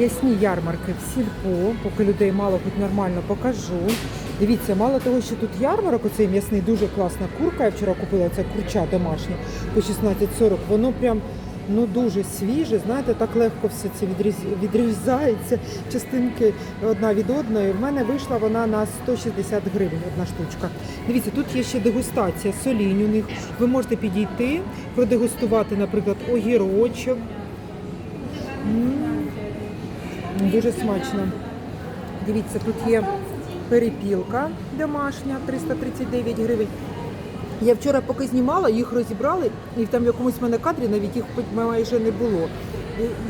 Ясні ярмарки в сільпо, поки людей мало хоч нормально покажу. Дивіться, мало того, що тут ярмарок, оцей м'ясний, дуже класна курка. Я вчора купила це курча домашнє по 16,40. Воно прям ну дуже свіже. Знаєте, так легко все це відріз... відрізається. Частинки одна від одної. В мене вийшла вона на 160 гривень, одна штучка. Дивіться, тут є ще дегустація, солінь у них. Ви можете підійти, продегустувати, наприклад, огірочок. Дуже смачно. Дивіться, тут є перепілка домашня 339 гривень. Я вчора поки знімала, їх розібрали, і там в якомусь мене кадрі навіть їх майже не було.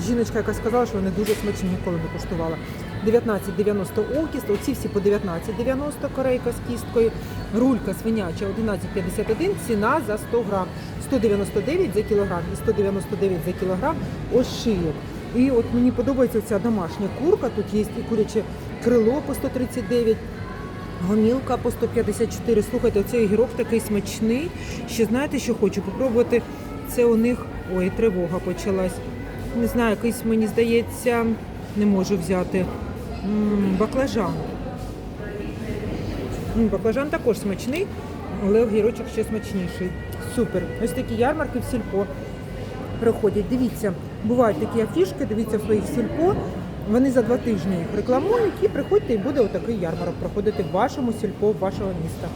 Жіночка, яка сказала, що вони дуже смачні, ніколи не куштувала. 19,90 окіст, оці всі по 19,90 корейка з кісткою, рулька свиняча 11,51, ціна за 100 грам, 199 за кілограм і 199 за кілограм ошийок. І от мені подобається ця домашня курка, тут є і куряче крило по 139, Гомілка по 154. Слухайте, оцей огірок такий смачний. Ще знаєте, що хочу попробувати. Це у них. Ой, тривога почалась. Не знаю, якийсь мені здається, не можу взяти. М, Баклажан. М, Баклажан також смачний, але огірочок ще смачніший. Супер. Ось такі ярмарки в сільпо приходять. Дивіться, бувають такі афішки, дивіться своїх сільпо. Вони за два тижні їх рекламують і приходьте, і буде отакий ярмарок проходити в вашому сільпо, в вашого міста.